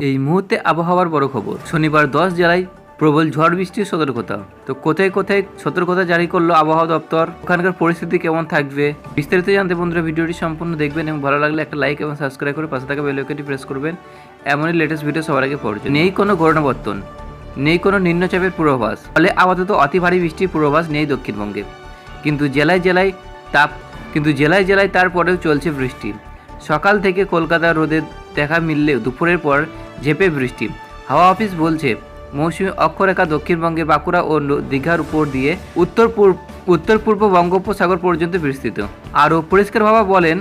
এই মুহূর্তে- আবহাওয়ার বড় খবর। শনিবার দশ জেলায় প্রবল ঝড় বৃষ্টির সতর্কতা। তো কোথায় কোথায় সতর্কতা জারি করল আবহাওয়া দপ্তর? ওখানকার পরিস্থিতি কেমন থাকবে? বিস্তারিত জানতে বন্ধুরা ভিডিওটি সম্পূর্ণ দেখবেন এবং ভালো লাগলে একটা লাইক এবং সাবস্ক্রাইব করে পাশে থাকা বেলাইকনটি প্রেস করবেন। এমনই লেটেস্ট ভিডিও সবার আগে পড়ছে নেই কোনো ঘটনাবর্তন নেই কোনো নিম্নচাপের পূর্বাভাস। ফলে আপাতত অতি ভারী বৃষ্টির পূর্বাভাস নেই দক্ষিণবঙ্গে। কিন্তু জেলায় জেলায় তাপ, কিন্তু জেলায় জেলায় তারপরেও চলছে বৃষ্টি। সকাল থেকে কলকাতা রোদের দেখা মিললেও দুপুরের পর ঝেপে বৃষ্টি। হাওয়া অফিস বলছে, মৌসুমী অক্ষরেখা দক্ষিণবঙ্গে বাঁকুড়া ও দীঘার উপর দিয়ে উত্তর পূর্ব উত্তর পূর্ব বঙ্গোপসাগর পর্যন্ত বিস্তৃত। আরও পরিষ্কারভাবে বলেন,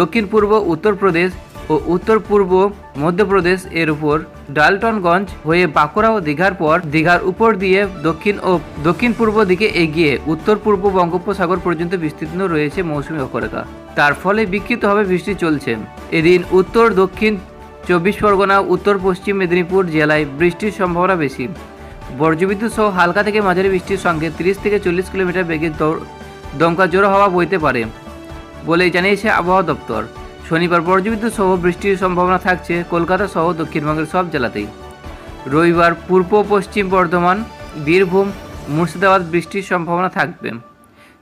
দক্ষিণ পূর্ব, উত্তরপ্রদেশ ও উত্তর পূর্ব মধ্যপ্রদেশ এর উপর ডালটনগঞ্জ হয়ে বাঁকুড়া ও দীঘার পর দীঘার উপর দিয়ে দক্ষিণ ও দক্ষিণ পূর্ব দিকে এগিয়ে উত্তর পূর্ব বঙ্গোপসাগর পর্যন্ত বিস্তৃত রয়েছে মৌসুমি অক্ষরেখা। তার ফলে বিক্ষিপ্তভাবে বৃষ্টি চলছে। এদিন উত্তর, দক্ষিণ চব্বিশ পরগনা, উত্তর পশ্চিম মেদিনীপুর জেলায় বৃষ্টির সম্ভাবনা বেশি। বজ্রবিদ্যুৎ সহ হালকা থেকে মাঝারি বৃষ্টির সঙ্গে তিরিশ থেকে চল্লিশ কিলোমিটার বেগে দমকা জোড়ো হাওয়া বইতে পারে বলে জানিয়েছে আবহাওয়া দপ্তর। শনিবার বজ্রবিদ্যুৎ সহ বৃষ্টির সম্ভাবনা থাকছে কলকাতা সহ দক্ষিণবঙ্গের সব জেলাতেই। রবিবার পূর্ব পশ্চিম বর্ধমান, বীরভূম, মুর্শিদাবাদ বৃষ্টির সম্ভাবনা থাকবে।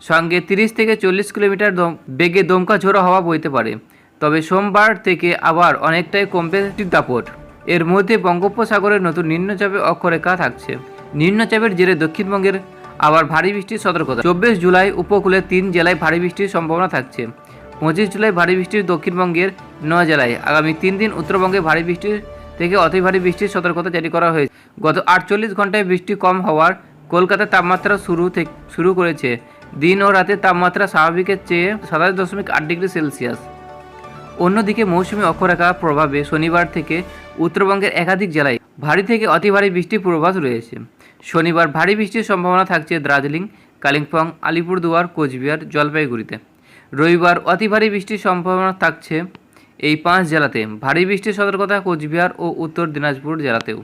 সঙ্গে তিরিশ থেকে চল্লিশ কিলোমিটার বেগে দমকা ঝোড়ো হাওয়া বইতে পারে। তবে সোমবার থেকে আবার অনেকটাই কমবে দাপট। এর মধ্যে বঙ্গোপসাগরের নতুন নিম্নচাপে অক্ষরেখা থাকছে। নিম্নচাপের জেরে দক্ষিণবঙ্গের আবার ভারী বৃষ্টির সতর্কতা। চব্বিশ জুলাই উপকূলে তিন জেলায় ভারী বৃষ্টির সম্ভাবনা থাকছে। পঁচিশ জুলাই ভারী বৃষ্টির দক্ষিণবঙ্গের নয় জেলায়। আগামী তিন দিন উত্তরবঙ্গে ভারী বৃষ্টির থেকে অতি ভারী বৃষ্টির সতর্কতা জারি করা হয়েছে। গত আটচল্লিশ ঘন্টায় বৃষ্টি কম হওয়ার কলকাতার তাপমাত্রা শুরু থেকে শুরু করেছে। দিন ও রাতের তাপমাত্রা স্বাভাবিকের চেয়ে সাতাশ দশমিক আট ডিগ্রি সেলসিয়াস। অন্যদিকে মৌসুমী অক্ষরেখা প্রভাবে শনিবার থেকে উত্তরবঙ্গের একাধিক জেলায় ভারী থেকে অতি ভারী বৃষ্টির পূর্বাভাস রয়েছে। শনিবার ভারী বৃষ্টির সম্ভাবনা থাকছে দার্জিলিং, কালিম্পং, আলিপুরদুয়ার, কোচবিহার, জলপাইগুড়িতে। রবিবার অতি ভারী বৃষ্টির সম্ভাবনা থাকছে এই পাঁচ জেলাতে। ভারী বৃষ্টির সতর্কতা কোচবিহার ও উত্তর দিনাজপুর জেলাতেও।